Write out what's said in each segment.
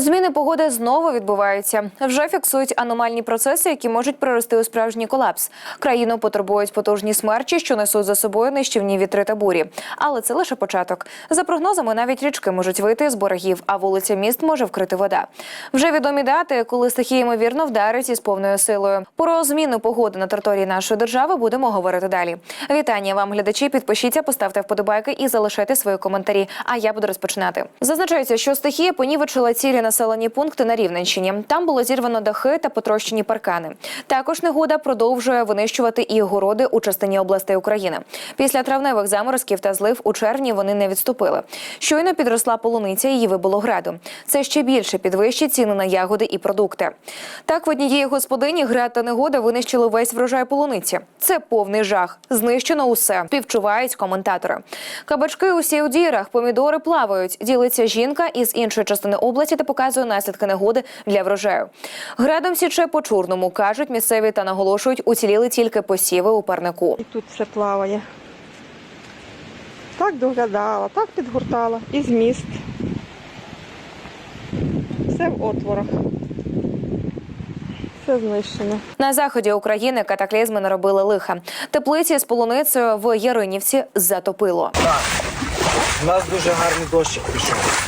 Зміни погоди знову відбуваються. Вже фіксують аномальні процеси, які можуть прирости у справжній колапс. Країну потурбують потужні смерчі, що несуть за собою нищівні вітри та бурі. Але це лише початок. За прогнозами, навіть річки можуть вийти з берегів, а вулиця міст може вкрити вода. Вже відомі дати, коли стихія ймовірно вдарить із повною силою. Про зміну погоди на території нашої держави будемо говорити далі. Вітання вам, глядачі. Підпишіться, поставте вподобайки і залишайте свої коментарі. А я буду розпочинати. Зазначається, що стихія понівечила цілі населені пункти на Рівненщині. Там було зірвано дахи та потрощені паркани. Також негода продовжує винищувати і городи у частині областей України. Після травневих заморозків та злив у червні вони не відступили. Щойно підросла полуниця, її вибило граду. Це ще більше підвищить ціни на ягоди і продукти. Так, в однієї господині град та негода винищили весь врожай полуниці. Це повний жах. Знищено усе. Співчувають коментатори. Кабачки усі у дірах, помідори плавають. Ділиться жінка із іншої частини області та показує наслідки негоди для врожаю. Градом січе по чорному, кажуть місцеві та наголошують, уціліли тільки посіви у парнику. І тут все плаває. Так доглядала, так підгортала. І зміст. Все в отворах. Все знищено. На заході України катаклізми наробили лиха. Теплиці з полуницею в Яринівці затопило. Так, у нас дуже гарний дощик пішов.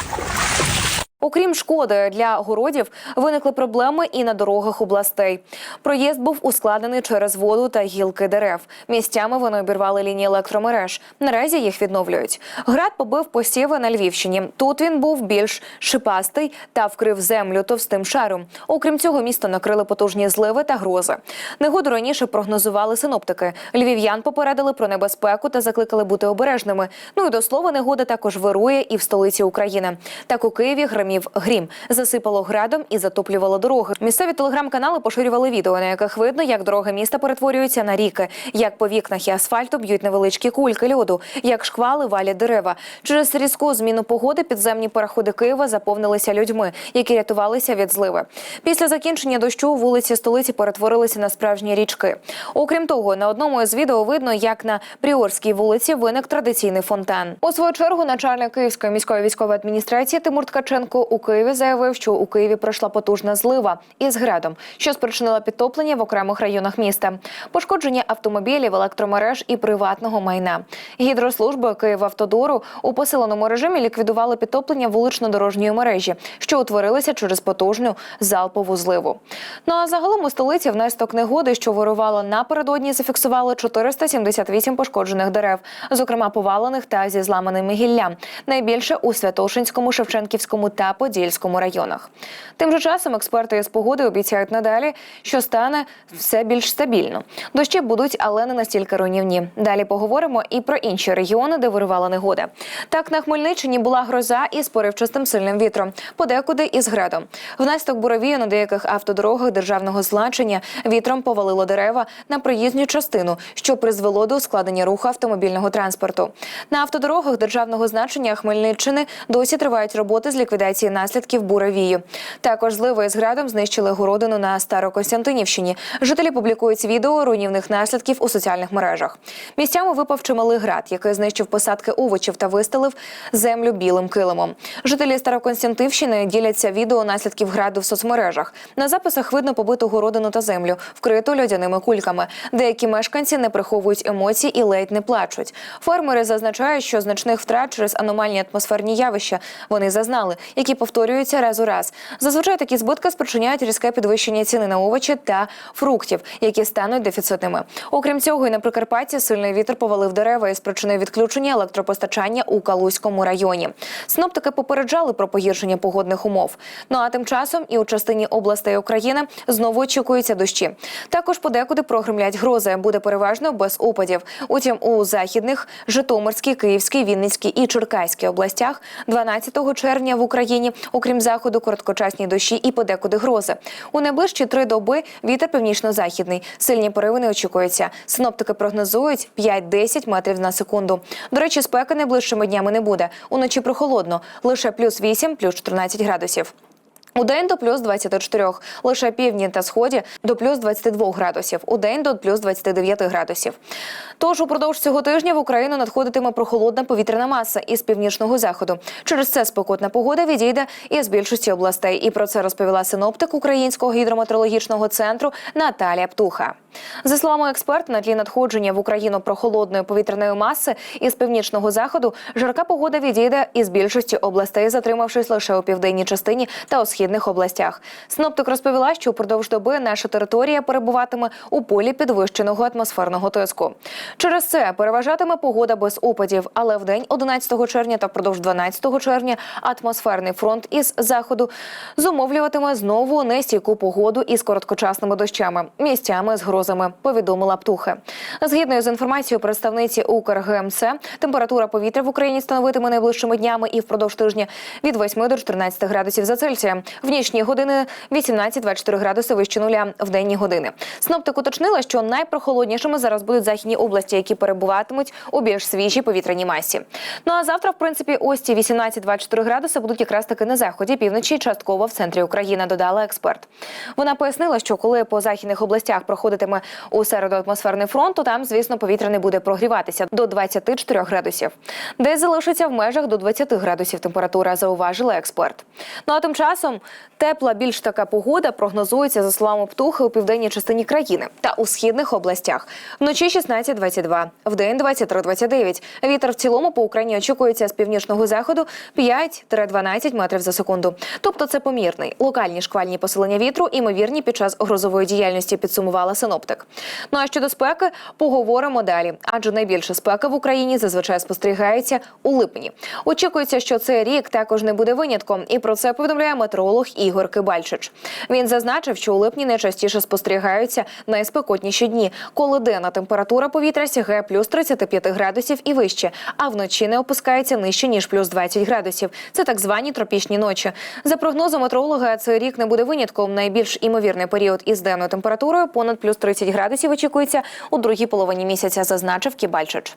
Окрім шкоди для городів, виникли проблеми і на дорогах областей. Проїзд був ускладнений через воду та гілки дерев. Місцями вони обірвали лінії електромереж. Наразі їх відновлюють. Град побив посіви на Львівщині. Тут він був більш шипастий та вкрив землю товстим шаром. Окрім цього, місто накрили потужні зливи та грози. Негоду раніше прогнозували синоптики. Львів'ян попередили про небезпеку та закликали бути обережними. Ну і до слова, негода також вирує і в столиці України. Так у Києві гримів грім, засипало градом і затоплювало дороги. Місцеві телеграм-канали поширювали відео, на яких видно, як дороги міста перетворюються на ріки, як по вікнах і асфальту б'ють невеличкі кульки льоду, як шквали валять дерева. Через різку зміну погоди підземні переходи Києва заповнилися людьми, які рятувалися від зливи. Після закінчення дощу вулиці столиці перетворилися на справжні річки. Окрім того, на одному із відео видно, як на Пріорській вулиці виник традиційний фонтан. У свою чергу начальник Київської міської військової адміністрації Тимур Ткаченко у Києві заявив, що у Києві пройшла потужна злива із градом, що спричинила підтоплення в окремих районах міста, пошкодження автомобілів, електромереж і приватного майна. Гідрослужби Київавтодору у посиленому режимі ліквідували підтоплення вулично-дорожньої мережі, що утворилися через потужну залпову зливу. Ну а загалом у столиці внаслідок негоди, що вирувала напередодні, зафіксували 478 пошкоджених дерев, зокрема повалених та зі зламаними гіллям. Найбільше у Святошинському, Шевченківському та Подільському районах. Тим же часом експерти із погоди обіцяють надалі, що стане все більш стабільно. Дощі будуть, але не настільки руйнівні. Далі поговоримо і про інші регіони, де вирувала негода. Так на Хмельниччині була гроза із поривчастим сильним вітром, подекуди із градом. Внаслідок буровію на деяких автодорогах державного значення вітром повалило дерева на проїзню частину, що призвело до ускладнення руху автомобільного транспорту. На автодорогах державного значення Хмельниччини досі тривають роботи з ліквідації наслідків буревію. Також зливи з градом знищили городину на Старокостянтинівщині. Жителі публікують відео руйнівних наслідків у соціальних мережах. Місцями випав чималий град, який знищив посадки овочів та вистелив землю білим килимом. Жителі Староконстянтинівщини діляться відео наслідків граду в соцмережах. На записах видно побиту городину та землю, вкриту льодяними кульками. Деякі мешканці не приховують емоцій і ледь не плачуть. Фермери зазначають, що значних втрат через аномальні атмосферні явища вони зазнали, які повторюються раз у раз. Зазвичай такі збитки спричиняють різке підвищення ціни на овочі та фруктів, які стануть дефіцитними. Окрім цього, і на Прикарпатті сильний вітер повалив дерева і спричинив відключення електропостачання у Калузькому районі. Синоптики попереджали про погіршення погодних умов. Ну а тим часом і у частині областей України знову очікуються дощі. Також подекуди прогремлять грози. Буде переважно без опадів. Утім, у західних Житомирській, Київській, Вінницькій і Черкаській областях 12 червня в Україні, окрім заходу, короткочасні дощі і подекуди грози. У найближчі три доби вітер північно-західний. Сильні пориви не очікуються. Синоптики прогнозують 5-10 метрів на секунду. До речі, спеки найближчими днями не буде. Уночі прохолодно, лише плюс 8, плюс 14 градусів. У день до плюс 24, лише півдні та сході до плюс 22 градусів, у день до плюс 29 градусів. Тож упродовж цього тижня в Україну надходитиме прохолодна повітряна маса із північного заходу. Через це спекотна погода відійде із більшості областей. І про це розповіла синоптик Українського гідрометеорологічного центру Наталія Птуха. За словами експерта, на тлі надходження в Україну прохолодної повітряної маси із північного заходу, жарка погода відійде із більшості областей, затримавшись лише у південній частині та у східних областях. Синоптик розповіла, що упродовж доби наша територія перебуватиме у полі підвищеного атмосферного тиску. Через це переважатиме погода без опадів, але в день 11 червня та впродовж 12 червня атмосферний фронт із заходу зумовлюватиме знову нестійку погоду із короткочасними дощами, місцями з грозами. Повідомила Птухи. Згідно з інформацією представниці Укргмц, температура повітря в Україні становитиме найближчими днями і впродовж тижня від 8 до 14 градусів за Цельсієм. В нічні години 18-24 градуси вище нуля в денні години. Синоптик уточнила, що найпрохолоднішими зараз будуть західні області, які перебуватимуть у більш свіжій повітряній масі. Ну а завтра, в принципі, ось ці 18-24 градуси будуть якраз таки на заході, півночі, частково в центрі України, додала експерт. Вона пояснила, що коли по західних областях проходитиме у середу атмосферний фронт, то там, звісно, повітря не буде прогріватися до 24 градусів. Десь залишиться в межах до 20 градусів температура, зауважила експерт. Ну а тим часом тепла, більш така погода прогнозується за словами птухи у південній частині країни та у східних областях. Вночі 16-22, в день 23-29. Вітер в цілому по Україні очікується з північного заходу 5-12 метрів за секунду. Тобто це помірний. Локальні шквальні посилення вітру імовірні під час грозової діяльності, підсумувала синоптик. Ну а щодо спеки, поговоримо далі. Адже найбільша спека в Україні зазвичай спостерігається у липні. Очікується, що цей рік також не буде винятком, і про це повідомляє метеоролог Ігор Кибальчич. Він зазначив, що у липні найчастіше спостерігаються найспекотніші дні, коли денна температура повітря сягає плюс 35 градусів і вище, а вночі не опускається нижче ніж плюс 20 градусів. Це так звані тропічні ночі. За прогнозом метеоролога, цей рік не буде винятком. Найбільш імовірний період із денною температурою понад плюс 30 градусів очікується у другій половині місяця, зазначив Кібальчич.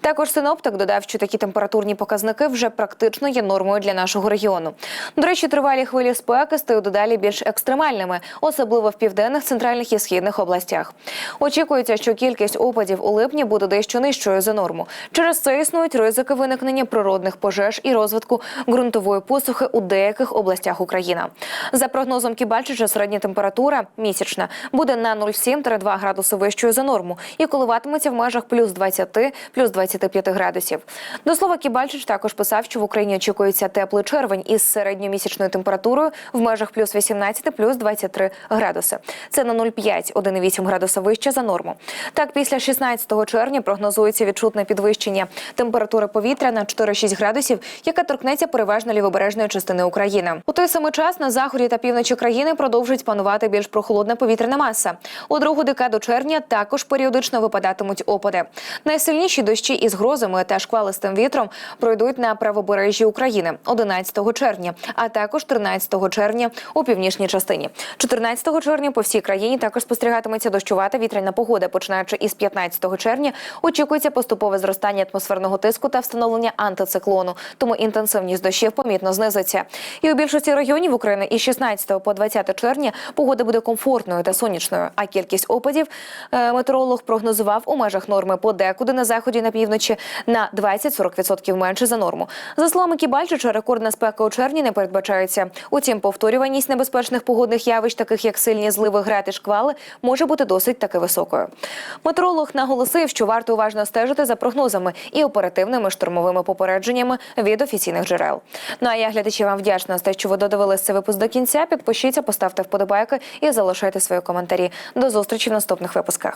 Також синоптик додав, що такі температурні показники вже практично є нормою для нашого регіону. До речі, тривалі хвилі спеки стають дедалі більш екстремальними, особливо в південних, центральних і східних областях. Очікується, що кількість опадів у липні буде дещо нижчою за норму. Через це існують ризики виникнення природних пожеж і розвитку ґрунтової посухи у деяких областях України. За прогнозом Кібальчича, середня температура місячна буде на 0,7-2 градуси вищою за норму і коливатиметься в межах плюс 20, плюс 25 градусів. До слова, Кібальчич також писав, що в Україні очікується теплий червень із середньомісячною температурою в межах плюс 18, плюс 23 градуси. Це на 0,5, 1,8 градуса вище за норму. Так, після 16 червня прогнозується відчутне підвищення температури повітря на 4-6 градусів, яка торкнеться переважно лівобережної частини України. У той самий час на заході та півночі країни продовжить панувати більш прохолодна повітряна маса. У другу декаду червня також періодично випадатимуть опади. Найсильніші дощі із грозами та шквалистим вітром пройдуть на правобережжі України 11 червня, а також 13 червня у північній частині. 14 червня по всій країні також спостерігатиметься дощова та вітряна погода. Починаючи із 15 червня, очікується поступове зростання атмосферного тиску та встановлення антициклону, тому інтенсивність дощів помітно знизиться. І у більшості регіонів України із 16 по 20 червня погода буде комфортною та сонячною. А кількість опадів е, метеоролог прогнозував у межах норми подекуди на заході на півночі на 20-40% менше за норму. За словами Кібальчича, рекордна спека у червні не передбачається. Утім, повторюваність небезпечних погодних явищ, таких як сильні зливи, град шквали, може бути досить таки високою. Метеоролог наголосив, що варто уважно стежити за прогнозами і оперативними штурмовими попередженнями від офіційних джерел. Ну а я глядачі вам вдячна за те, що ви додивились випуск до кінця. Підпишіться, поставте вподобайки і залишайте свої коментарі. До зустрічі в наступних випусках.